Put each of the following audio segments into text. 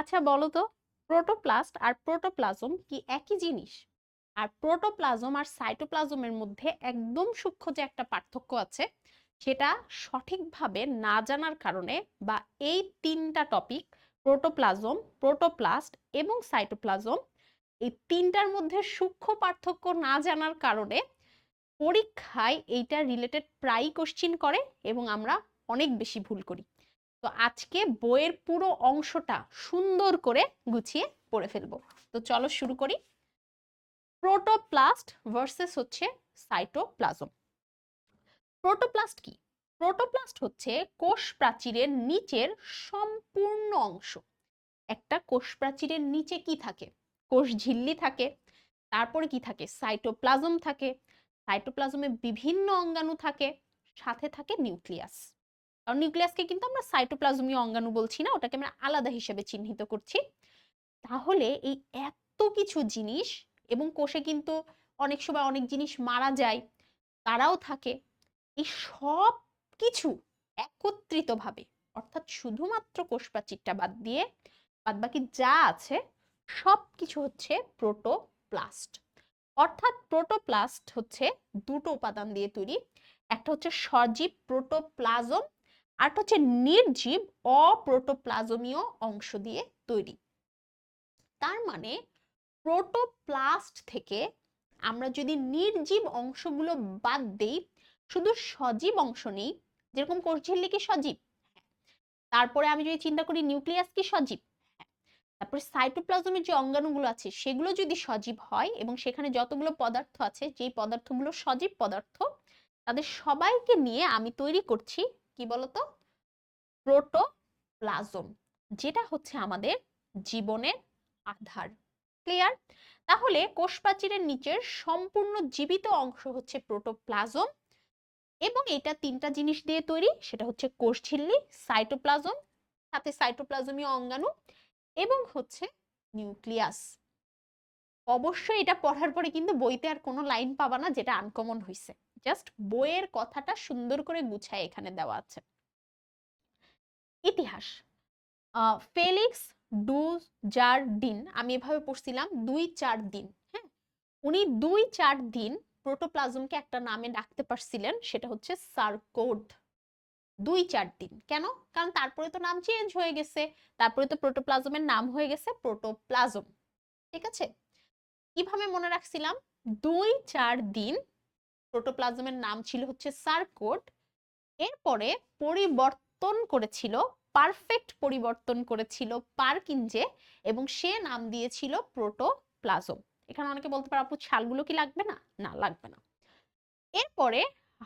আচ্ছা বলো তো প্রোটোপ্লাস্ট আর প্রোটোপ্লাজম কি একই জিনিস? আর প্রোটোপ্লাজম আর সাইটোপ্লাজমের মধ্যে একদম সূক্ষ্ম যে একটা পার্থক্য আছে, সেটা সঠিকভাবে না জানার কারণে বা এই তিনটা টপিক প্রোটোপ্লাজম, প্রোটোপ্লাস্ট এবং সাইটোপ্লাজম, এই তিনটার মধ্যে সূক্ষ্ম পার্থক্য না জানার কারণে পরীক্ষায় এইটা রিলেটেড প্রায় কোশ্চিন করে এবং আমরা অনেক বেশি ভুল করি। তো আজকে বইয়ের পুরো অংশটা সুন্দর করে গুছিয়ে পড়ে ফেলব। তো চলো শুরু করি। প্রোটোপ্লাস্ট ভার্সেস হচ্ছে সাইটোপ্লাজম। প্রোটোপ্লাস্ট কি? প্রোটোপ্লাস্ট হচ্ছে কোষ প্রাচীরের নিচের সম্পূর্ণ অংশ। একটা কোষ প্রাচীরের নিচে কি থাকে? কোষ ঝিল্লি থাকে, তারপরে কি থাকে? সাইটোপ্লাজম থাকে। সাইটোপ্লাজমে বিভিন্ন অঙ্গাণু থাকে, সাথে থাকে নিউক্লিয়াস। কারণ নিউক্লিয়াসকে কিন্তু আমরা সাইটোপ্লাজমীয় অঙ্গাণু বলছি না, ওটাকে আমরা আলাদা হিসেবে চিহ্নিত করছি। তাহলে এই এত কিছু জিনিস এবং কোষে কিন্তু অনেক সময় অনেক জিনিস মারা যায়, তারাও থাকে, এই সব কিছু একত্রিতভাবে, অর্থাৎ শুধুমাত্র কোষ প্রাচীরটা বাদ দিয়ে বাদ বাকি যা আছে, সব কিছু হচ্ছে প্রোটোপ্লাস্ট। অর্থাৎ প্রোটোপ্লাস্ট হচ্ছে দুটো উপাদান দিয়ে তৈরি, একটা হচ্ছে সজীব প্রোটোপ্লাজম আরটা হচ্ছে নির্জীব অপ্রোটোপ্লাজমীয় অংশ দিয়ে তৈরি তার মানে প্রোটোপ্লাস্ট থেকে আমরা যদি নির্জীব অংশগুলো বাদ দেই, শুধু সজীব অংশ নেই, যেরকম কোষঝিল্লি কি সজীব হ্যাঁ। তারপরে আমি যদি চিন্তা করি নিউক্লিয়াস কি সজীব হ্যাঁ। তারপরে সাইটোপ্লাজমের যে অঙ্গাণুগুলো আছে, সেগুলো যদি সজীব হয় এবং সেখানে যতগুলো পদার্থ আছে, যেই পদার্থগুলো সজীব পদার্থ, তাদের সবাইকে নিয়ে আমি তৈরি করছি কি বলতো? প্রোটোপ্লাজম, যেটা হচ্ছে আমাদের জীবনের আধার। ক্লিয়ার তাহলে কোষ প্রাচীরের নিচের সম্পূর্ণ জীবিত অংশ হচ্ছে প্রোটোপ্লাজম এবং এটা তিনটা জিনিস দিয়ে তৈরি, সেটা হচ্ছে কোষ ঝিল্লি, সাইটোপ্লাজম, সাথে সাইটোপ্লাজমীয় অঙ্গাণু এবং হচ্ছে নিউক্লিয়াস। অবশ্যই এটা পড়ার পরে কিন্তু বইতে আর কোনো লাইন পাবা না যেটা আনকমন হয়েছে জাস্ট বইয়ের কথাটা সুন্দর করে গুছায় এখানে দেওয়া আছে। ইতিহাস। ফেলিক্স ডু জার দিন আমি এভাবে পড়ছিলাম, দুই চার দিন হ্যাঁ? উনি দুই চার দিন প্রোটোপ্লাজমকে একটা নামে ডাকতে পারছিলেন, সেটা হচ্ছে সার্কোড। দুই চার দিন। কেন? কারণ তারপরে তো নাম চেঞ্জ হয়ে গেছে, তারপরে তো প্রোটোপ্লাজমের নাম হয়ে গেছে প্রোটোপ্লাজম। ঠিক আছে? কীভাবে মনে রাখছিলাম? দুই চার দিন প্রোটোপ্লাজমের নাম ছিল হচ্ছে সার্কোড এরপরে পরিবর্তন করেছিল, পারফেক্ট পরিবর্তন করেছিল পার্কিনজে এবং সে নাম দিয়েছিল প্রোটোপ্লাজম। এখানে অনেকে বলতে পারে, আপু, ছালগুলো কি লাগবে না? না, লাগবে না। এরপরে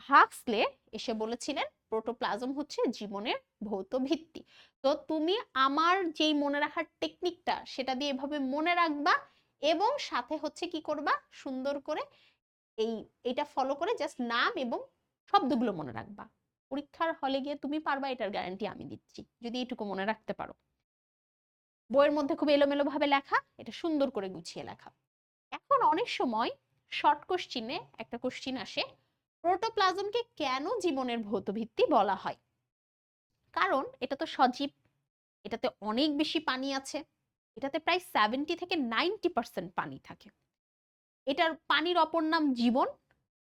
হাক্সলে এসে বলেছিলেন, প্রোটোপ্লাজম হচ্ছে জীবনের ভৌত ভিত্তি। তো তুমি আমার যেই মনে রাখার টেকনিকটা, সেটা দিয়ে এভাবে মনে রাখবা এবং সাথে হচ্ছে কি করবা? সুন্দর করে এই এটা ফলো করে জাস্ট নাম এবং শব্দগুলো মনে রাখবা। পরীক্ষার হলে গিয়ে তুমি পারবা, এটার গ্যারান্টি আমি দিচ্ছি। যদি এটুকু মনে রাখতে পারো। বইয়ের মধ্যে খুব এলোমেলো ভাবে লেখা, এটা সুন্দর করে গুছিয়ে লেখা। এখন অনেক সময় শর্ট কোশ্চিনে একটা কোশ্চিন আসে প্রোটোপ্লাজমকে কেন জীবনের ভৌত ভিত্তি বলা হয়? কারণ এটা তো সজীব, এটাতে অনেক বেশি পানি আছে, এটাতে প্রায় সেভেন্টি থেকে নাইনটি পার্সেন্ট পানি থাকে। এটার পানির অপর নাম জীবন।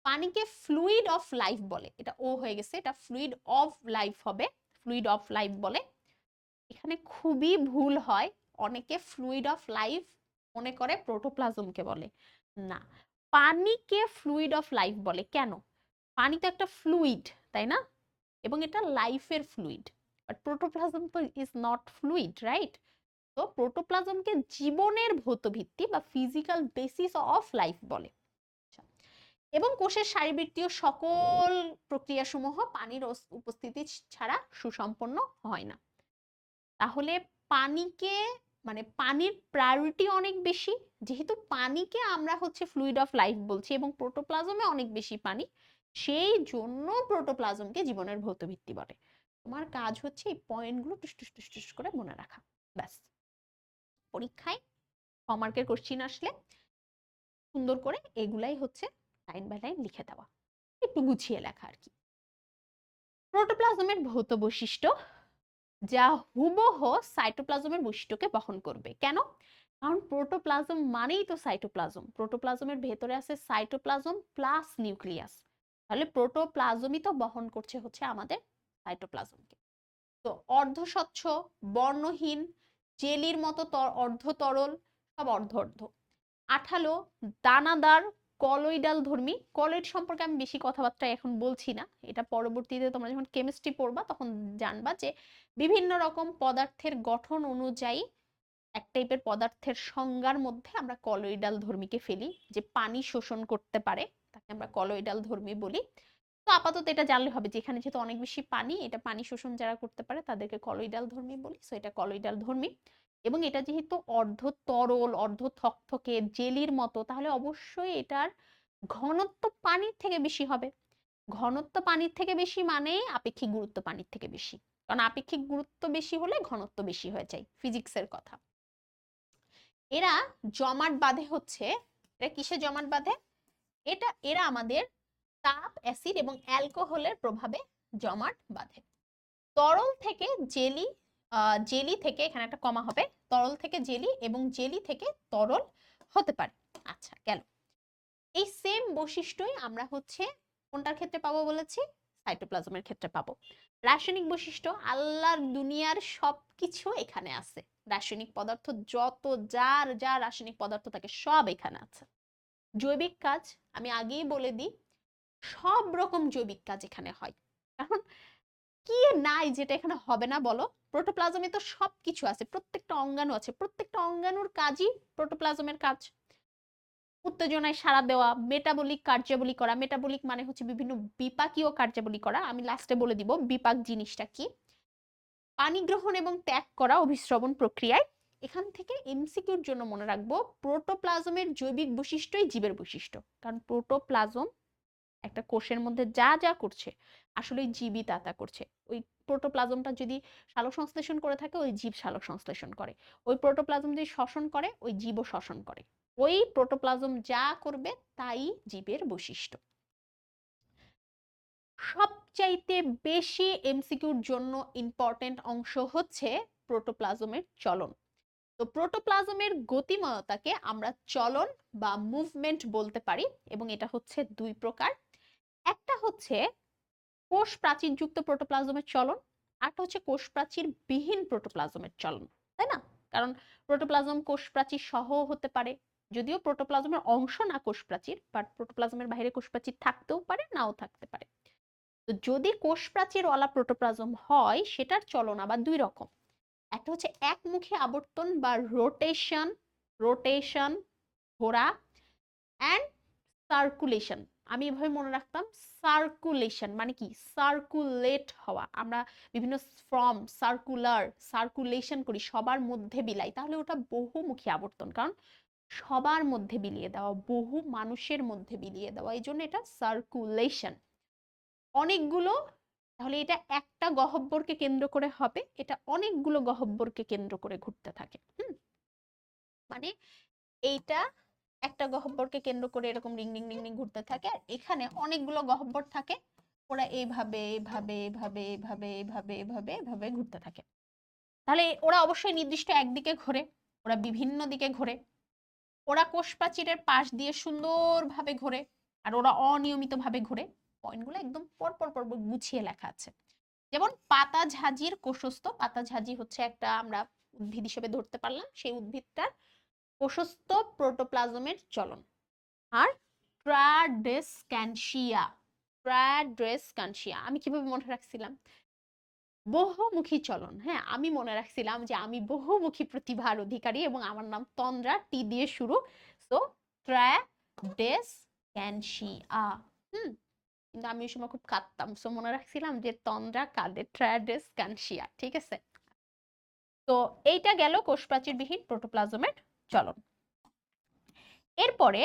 পানিকে ফ্লুইড অফ লাইফ বলে। এটা ও হয়ে গেছে, এটা ফ্লুইড অফ লাইফ হবে ফ্লুইড অফ লাইফ বলে। এখানে খুবই ভুল হয়, অনেকে ফ্লুইড অফ লাইফ মনে করে প্রোটোপ্লাজমকে বলে। না, পানিকে ফ্লুইড অফ লাইফ বলে। কেন? পানি তো একটা ফ্লুইড তাই না? এবং এটা লাইফের ফ্লুইড বাট প্রোটোপ্লাজম তো ইজ নট ফ্লুইড রাইট তো প্রোটোপ্লাজমকে জীবনের ভৌত ভিত্তি বা ফিজিক্যাল বেসিস অফ লাইফ বলে। আচ্ছা, এবং কোষের শারীরবৃত্তীয় সকল প্রক্রিয়াসমূহ পানির উপস্থিতি ছাড়া সুসম্পন্ন হয় না। তাহলে পানিকে মানে পানির প্রায়োরিটি অনেক বেশি যেহেতু পানিকে আমরা হচ্ছে ফ্লুইড অফ লাইফ বলছি এবং প্রোটোপ্লাজমে অনেক বেশি পানি সেই জন্য প্রোটোপ্লাজমকে জীবনের ভৌত ভিত্তি বলে। তোমার কাজ হচ্ছে এই পয়েন্টগুলো টুস টুস টুস টুস করে মনে রাখা ব্যাস। পরীক্ষায় হমার্কের কোশ্চিন আসলে। সুন্দর করে এগুলাই হচ্ছে লাইন বাই লাইন লিখে দেওয়া। একটু গুছিয়ে লেখা আর কি। প্রোটোপ্লাজমের ভৌত বৈশিষ্ট্য, যা হুবহ সাইটোপ্লাজমের বৈশিষ্ট্যকে বহন করবে। কেন? কারণ প্রোটোপ্লাজম মানেই তো সাইটোপ্লাজম প্রোটোপ্লাজমের ভেতরে আছে সাইটোপ্লাজম প্লাস নিউক্লিয়াস তাহলে প্রোটোপ্লাজমই তো বহন করছে হচ্ছে আমাদের সাইটোপ্লাজমকে তো অর্ধস্বচ্ছ, বর্ণহীন জেলির মতো অর্ধ তরল সব অর্ধ অর্ধ আঠালো, দানাদার কলয়েডাল ধর্মী। কলয়েড সম্পর্কে আমি বেশি কথাবার্তা এখন বলছি না। এটা পরবর্তীতে তোমরা যখন কেমিস্ট্রি পড়বা, তখন জানবা যে বিভিন্ন রকম পদার্থের গঠন অনুযায়ী এক টাইপের পদার্থের সংজ্ঞার মধ্যে আমরা কলয়েডাল ধর্মীকে ফেলি, যে পানি শোষণ করতে পারে, তাকে আমরা কলয়েডাল ধর্মী বলি। আপাতত এটা জানলে হবে যে, এখানে যেহেতু অনেক বেশি পানি, এটা পানি শোষণ যারা করতে পারে তাদেরকে কলয়েডাল ধর্মী বলি। সো এটা কলয়েডাল ধর্মী। এবং এটা যেহেতু অর্ধ তরল অর্ধ থকথকে জেলির মতো, তাহলে অবশ্যই এটার ঘনত্ব পানির থেকে বেশি হবে। ঘনত্ব পানির থেকে বেশি মানে আপেক্ষিক গুরুত্ব পানির থেকে বেশি। কারণ আপেক্ষিক গুরুত্ব বেশি হলে ঘনত্ব বেশি হয়ে যায় ফিজিক্সের কথা। এরা জমাট বাঁধে হচ্ছে, এরা কিসে জমাট বাঁধে? এটা, এরা আমাদের তাপ, অ্যাসিড এবং অ্যালকোহলের প্রভাবে জমাট বাঁধে। তরল থেকে জেলি জেলি থেকে এখানে একটা কমা হবে, তরল থেকে জেলি এবং জেলি থেকে তরল হতে পারে। আচ্ছা গেল। এই সেম বৈশিষ্ট্যই আমরা হচ্ছে কোনটার ক্ষেত্রে পাবো বলেছি? সাইটোপ্লাজমের ক্ষেত্রে পাবো। রাসায়নিক বৈশিষ্ট্য, আল্লাহর দুনিয়ার সবকিছু এখানে আছে। রাসায়নিক পদার্থ যত, যার যা রাসায়নিক পদার্থ থাকে সব এখানে আছে। জৈবিক কাজ আমি আগেই বলে দিই সব রকম জৈবিক কাজ এখানে হয়। কারণ কি নাই যেটা এখানে হবে না বলো? প্রোটোপ্লাজমে তো সব কিছু আছে, প্রত্যেকটা অঙ্গাণু আছে, প্রত্যেকটা অঙ্গাণুর কাজই প্রোটোপ্লাজমের কাজ। উত্তেজনায় সাড়া দেওয়া মেটাবলিক কার্যাবলী করা মেটাবলিক মানে হচ্ছে বিভিন্ন বিপাকীয় কার্যাবলী করা। আমি লাস্টে বলে দিব বিপাক জিনিসটা কি? পানি গ্রহণ এবং ত্যাগ করা অভিশ্রবণ প্রক্রিয়ায়। এখান থেকে এমসিকিউর জন্য মনে রাখব, প্রোটোপ্লাজমের জৈবিক বৈশিষ্ট্যই জীবের বৈশিষ্ট্য। কারণ প্রোটোপ্লাজম একটা কোষের মধ্যে যা যা করছে আসলে জীবই তা তা করছে। ওই প্রোটোপ্লাজমটা যদি সালোক সংশ্লেষণ করে থাকে, ওই জীব সালোক সংশ্লেষণ করে। ওই প্রোটোপ্লাজম যদি শ্বসন করে, ওই জীবও শ্বসন করে। ওই প্রোটোপ্লাজম যা করবে, তাই জীবের বৈশিষ্ট্য। সবচাইতে বেশি এমসিকিউর জন্য ইম্পর্টেন্ট অংশ হচ্ছে প্রোটোপ্লাজমের চলন। তো প্রোটোপ্লাজমের গতিময়তাকে আমরা চলন বা মুভমেন্ট বলতে পারি এবং এটা হচ্ছে দুই প্রকার। হচ্ছে কোষ প্রাচীরযুক্ত প্রোটোপ্লাজমের চলন আরটা হচ্ছে কোষ প্রাচীর বিহীন প্রোটোপ্লাজমের চলন, তাই না? কারণ প্রোটোপ্লাজম কোষ প্রাচীর সহ হতে পারে, যদিও প্রোটোপ্লাজমের অংশ না কোষ প্রাচীর বাট প্রোটোপ্লাজমের বাইরে কোষ প্রাচীর থাকতেও পারে, নাও থাকতে পারে। তো যদি কোষ প্রাচীর ওয়ালা প্রোটোপ্লাজম হয়, সেটার চলন আবার দুই রকম। একটা হচ্ছে একমুখী আবর্তন বা রোটেশন রোটেশন ঘোরা অ্যান্ড সার্কুলেশন আমি এভাবে মনে রাখতাম সার্কুলেশন মানে কি? সার্কুলেট হওয়া। আমরা বিভিন্ন ফর্ম সার্কুলার সার্কুলেশন করি, সবার মধ্যে বিলাই। তাহলে ওটা বহুমুখী আবর্তন। কারণ সবার মধ্যে বিলিয়ে দেওয়া, বহু মানুষের মধ্যে বিলিয়ে দেওয়া, এই জন্য এটা সার্কুলেশন অনেকগুলো, তাহলে এটা একটা গহব্বরকে কেন্দ্র করে হবে, এটা অনেকগুলো গহব্বরকে কেন্দ্র করে ঘুরতে থাকে। হুম? মানে এইটা একটা গহব্বরকে কেন্দ্র করে এরকম রিং রিং রিং রিং ঘুরতে থাকে। আর এখানে অনেকগুলো গহব্বর থাকে। ওরা এইভাবে এইভাবে এইভাবে এইভাবে এইভাবে এইভাবে এইভাবে ঘুরতে থাকে। তাহলে ওরা অবশ্যই নির্দিষ্ট একদিকে ঘোরে, ওরা বিভিন্ন দিকে ঘোরে। ওরা কোষ প্রাচীরের পাশ দিয়ে সুন্দরভাবে ঘোরে আর ওরা অনিয়মিতভাবে ঘোরে। পয়েন্টগুলো একদম পর পর পর গুছিয়ে লেখা আছে। যেমন পাতা ঝাঁঝির কোষস্থ, পাতা ঝাঁঝি হচ্ছে একটা আমরা উদ্ভিদ হিসেবে ধরতে পারলাম। সেই উদ্ভিদটার কোষস্থ প্রোটোপ্লাজমের চলন আর ট্রাডেসক্যানশিয়া ট্রাডেসক্যানশিয়া আমি কীভাবে মনে রাখছিলাম? বহুমুখী চলন হ্যাঁ? আমি মনে রাখছিলাম যে আমি বহুমুখী প্রতিভার অধিকারী এবং আমার নাম তন্দ্রা, টি দিয়ে শুরু। সো ট্রাডেসক্যানশিয়া হুম, কিন্তু আমি ওই সময় খুব কাঁদতাম। সো মনে রাখছিলাম যে তন্দ্রা কাঁদে ট্রাডেসক্যানশিয়া ঠিক আছে? তো এইটা গেল কোষপ্রাচীরবিহীন প্রোটোপ্লাজমের চলন। এরপরে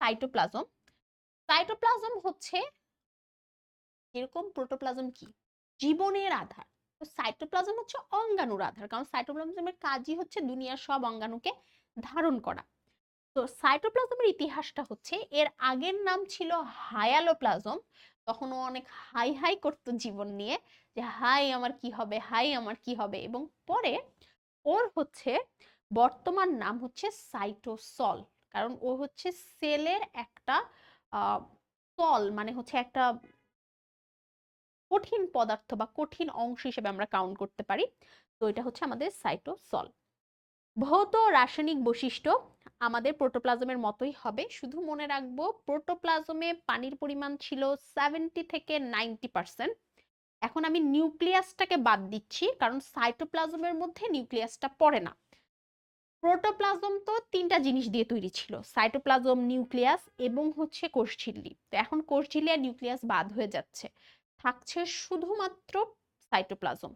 সাইটোপ্লাজম সাইটোপ্লাজম হচ্ছে এরকম প্রোটোপ্লাজম কি? জীবনের আধার। তো সাইটোপ্লাজম হচ্ছে অঙ্গাণুর আধার, কারণ সাইটোপ্লাজমের কাজই হচ্ছে দুনিয়ার সব অঙ্গাণুকে ধারণ করা। তো সাইটোপ্লাজমের ইতিহাসটা হচ্ছে এর আগের নাম ছিল হায়ালোপ্লাজম তখন ও অনেক হাই হাই করতো জীবন নিয়ে যে হাই আমার কি হবে, হাই আমার কি হবে, এবং পরে ওর হচ্ছে বর্তমান নাম হচ্ছে সাইটোসল। কারণ ও হচ্ছে সেলের একটা সল মানে হচ্ছে একটা কঠিন পদার্থ বা কঠিন অংশ হিসেবে আমরা কাউন্ট করতে পারি। তো এটা হচ্ছে আমাদের সাইটোসল। ভৌত রাসায়নিক বৈশিষ্ট্য আমাদের প্রোটোপ্লাজমের মতোই হবে। শুধু মনে রাখব প্রোটোপ্লাজমে পানির পরিমাণ ছিল সেভেন্টি থেকে নাইনটি পার্সেন্ট এখন আমি নিউক্লিয়াসটাকে বাদ দিচ্ছি, কারণ সাইটোপ্লাজমের মধ্যে নিউক্লিয়াসটা পড়ে না। প্রোটোপ্লাজম তো তিনটা জিনিস দিয়ে তৈরি ছিল, সাইটোপ্লাজম, নিউক্লিয়াস এবং হচ্ছে কোষঝিল্লি তো এখন কোষঝিল্লি আর নিউক্লিয়াস বাদ হয়ে যাচ্ছে। থাকছে শুধুমাত্র সাইটোপ্লাজম।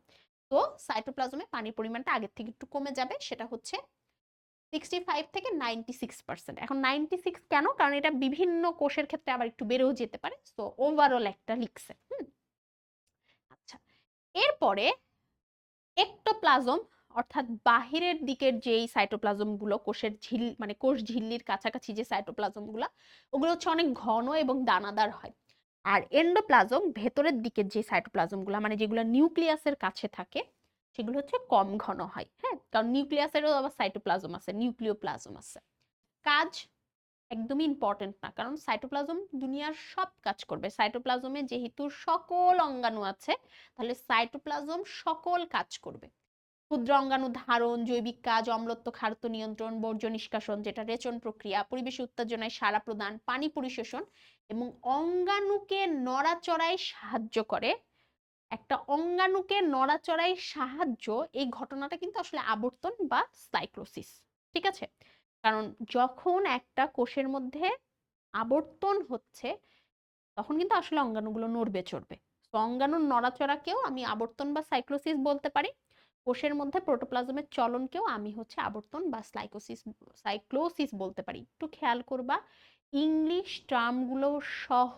তো সাইটোপ্লাজমে পানির পরিমাণটা আগের থেকে একটু কমে যাবে, সেটা হচ্ছে সিক্সটি ফাইভ থেকে নাইনটি সিক্স পার্সেন্ট। এখন নাইনটি সিক্স কেন? কারণ এটা বিভিন্ন কোষের ক্ষেত্রে আবার একটু বেড়েও যেতে পারে। সো ওভারঅল একটা লিখছে। হুম? আচ্ছা। এরপরে একটোপ্লাজম অর্থাৎ বাহিরের দিকের যেই সাইটোপ্লাজমগুলো কোষের ঝিল মানে কোষ ঝিল্লির কাছাকাছি যে সাইটোপ্লাজমগুলো ওগুলো হচ্ছে অনেক ঘন এবং দানাদার হয়। আর এন্ডোপ্লাজম ভেতরের দিকের যে সাইটোপ্লাজমগুলো মানে যেগুলো নিউক্লিয়াসের কাছে থাকে, সেগুলো হচ্ছে কম ঘন হয় হ্যাঁ? কারণ নিউক্লিয়াসেরও আবার সাইটোপ্লাজম আছে নিউক্লিওপ্লাজম আছে। কাজ একদমই ইম্পর্টেন্ট না, কারণ সাইটোপ্লাজম দুনিয়ার সব কাজ করবে। সাইটোপ্লাজমে যেহেতু সকল অঙ্গাণু আছে, তাহলে সাইটোপ্লাজম সকল কাজ করবে। ক্ষুদ্র অঙ্গাণু ধারণ, জৈবিক কাজ, অম্লত্ব খাদ্য নিয়ন্ত্রণ, বর্জ্য নিষ্কাশন, যেটা রেচন প্রক্রিয়া, পরিবেশ উত্তেজনায় সারা প্রদান, পানি পরিশোষণ এবং অঙ্গাণুকে নড়াচড়ায় সাহায্য করে। একটা অঙ্গাণুকে নড়াচড়ায় সাহায্য, এই ঘটনাটা কিন্তু আসলে আবর্তন বা সাইক্লোসিস, ঠিক আছে? কারণ যখন একটা কোষের মধ্যে আবর্তন হচ্ছে, তখন কিন্তু আসলে অঙ্গাণুগুলো নড়বে, চড়বে। তো অঙ্গাণুর নড়াচড়াকেও আমি আবর্তন বা সাইক্লোসিস বলতে পারি। কোষের মধ্যে প্রোটোপ্লাজমের চলনকেও আমি হচ্ছে আবর্তন বা সাইকোসিস, সাইক্লোসিস বলতে পারি। একটু খেয়াল করবা, ইংলিশ টার্মগুলো সহ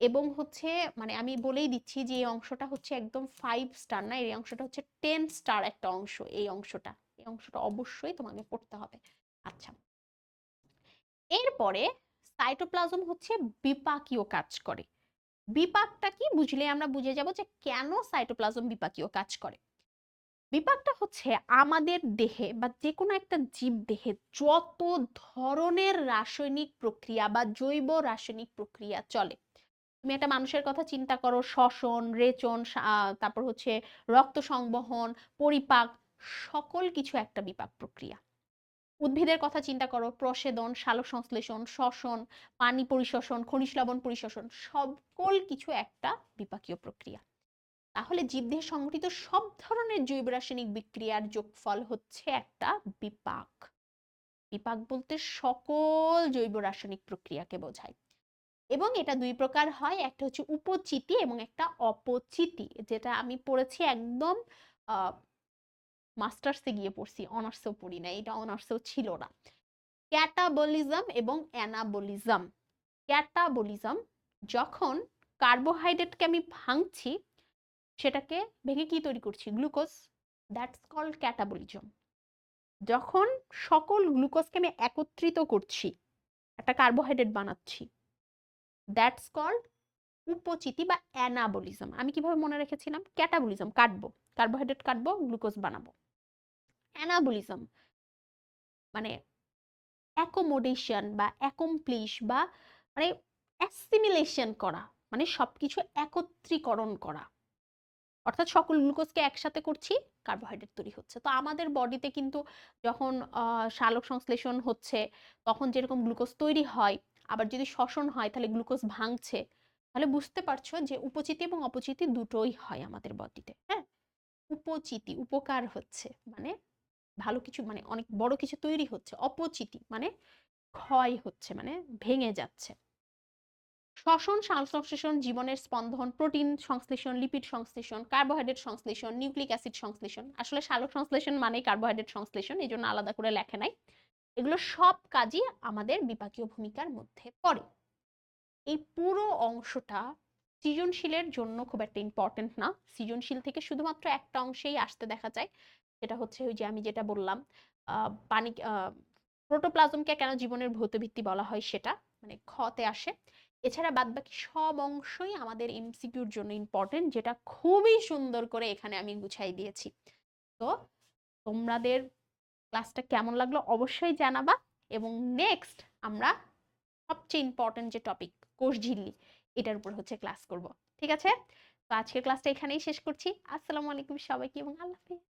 এবং হচ্ছে মানে আমি বলেই দিচ্ছি যে এই অংশটা হচ্ছে একদম ফাইভ স্টার না, এই অংশটা হচ্ছে টেন স্টার একটা অংশ, এই অংশটা। এই অংশটা অবশ্যই তোমাকে পড়তে হবে। আচ্ছা। এরপরে সাইটোপ্লাজম হচ্ছে বিপাকীয় কাজ করে। বিপাকটা কি? বুঝলে আমরা বুঝে যাব যে কেন সাইটোপ্লাজম বিপাকীয় কাজ করে। বিপাকটা হচ্ছে আমাদের দেহে বা যে কোনো একটা জীব দেহে যত ধরনের রাসায়নিক প্রক্রিয়া বা জৈব রাসায়নিক প্রক্রিয়া চলে। তুমি একটা মানুষের কথা চিন্তা করো, শ্বসন, রেচন তারপর হচ্ছে রক্ত সংবহন, পরিপাক, সকল কিছু একটা বিপাক প্রক্রিয়া। উদ্ভিদের কথা চিন্তা করো, প্রসেদন সালোক সংশ্লেষণ, শ্বসন, পানি পরিশোষণ, খনিজ লবণ পরিশোষণ, সকল কিছু একটা বিপাকীয় প্রক্রিয়া। তাহলে জীবদেহে সংঘটিত সব ধরনের জৈব রাসায়নিক বিক্রিয়ার যোগফল হচ্ছে একটা বিপাক। বিপাক বলতে সকল জৈব রাসায়নিক প্রক্রিয়াকে বোঝায়। এবং এটা দুই প্রকার হয়, একটা হচ্ছে উপচিতি এবং একটা অপচিতি, যেটা আমি পড়েছি একদম মাস্টার্সে গিয়ে পড়ছি, অনার্সেও পড়ি না এটা অনার্সেও ছিল না। ক্যাটাবলিজম এবং অ্যানাবলিজম। ক্যাটাবলিজম যখন কার্বোহাইড্রেটকে আমি ভাঙছি সেটাকে ভেঙে কি তৈরি করছি? গ্লুকোজ। দ্যাটস কল্ড ক্যাটাবলিজম যখন সকল গ্লুকোজকে আমি একত্রিত করছি, একটা কার্বোহাইড্রেট বানাচ্ছি দ্যাটস কল্ড উপচিতি বা অ্যানাবলিজম আমি কীভাবে মনে রেখেছিলাম? ক্যাটাবলিজম কাটবো। কার্বোহাইড্রেট কাটবো, গ্লুকোজ বানাবো। অ্যানাবলিজম মানে অ্যাকোমোডেশন বা অ্যাকমপ্লিশ বা মানে অ্যাসিমিলেশন করা মানে সবকিছু একত্রীকরণ করা। অর্থাৎ সকল গ্লুকোজকে একসাথে করছি, কার্বোহাইড্রেট তৈরি হচ্ছে। তো আমাদের বডিতে কিন্তু যখন সালোক সংশ্লেষণ হচ্ছে, তখন যেরকম গ্লুকোজ তৈরি হয়, আবার যদি শ্বসন হয়, তাহলে গ্লুকোজ ভাঙছে, তাহলে বুঝতে পারছ যে উপচিতি এবং অপচিতি দুটোই হয় আমাদের বডিতে হ্যাঁ? উপচিতি, উপকার হচ্ছে মানে ভালো কিছু মানে অনেক বড় কিছু তৈরি হচ্ছে, অপচিতি মানে ক্ষয় হচ্ছে মানে ভেঙে যাচ্ছে। শ্বসন, সংশ্লেষণ, জীবনের স্পন্দন, প্রোটিন সংশ্লেষণ লিপিড সংশ্লেষণ কার্বোহাইড্রেট সংশ্লেষণ নিউক্লিক অ্যাসিড সংশ্লেষণ। আসলে সালোক সংশ্লেষণ মানে কার্বোহাইড্রেট সংশ্লেষণ এই জন্য আলাদা করে লেখে নাই। এগুলো সব কাজই আমাদের বিপাকীয় ভূমিকার মধ্যে পড়ে। এই পুরো অংশটা সৃজনশীলের জন্য খুব একটা ইম্পর্টেন্ট না। সৃজনশীল থেকে শুধুমাত্র একটা অংশেই আসতে দেখা যায়, সেটা হচ্ছে ওই যে আমি যেটা বললাম পানি প্রোটোপ্লাজমকে কেন জীবনের ভৌত ভিত্তি বলা হয় সেটা মানে খতে আসে। এছাড়া বাদবাকি সব অংশই আমাদের এমসিকিউর জন্য ইম্পর্টেন্ট যেটা খুবই সুন্দর করে এখানে আমি গুছাই দিয়েছি। তো তোমাদের ক্লাসটা কেমন লাগল অবশ্যই জানাবা এবং নেক্সট আমরা সবচেয়ে ইম্পর্টেন্ট যে টপিক কোষ ঝিল্লি, এটার উপর হচ্ছে ক্লাস করব। ঠিক আছে? তো আজকের ক্লাসটা এখানেই শেষ করছি। আসসালামু আলাইকুম সবাইকে এবং আল্লাহ হাফেজ।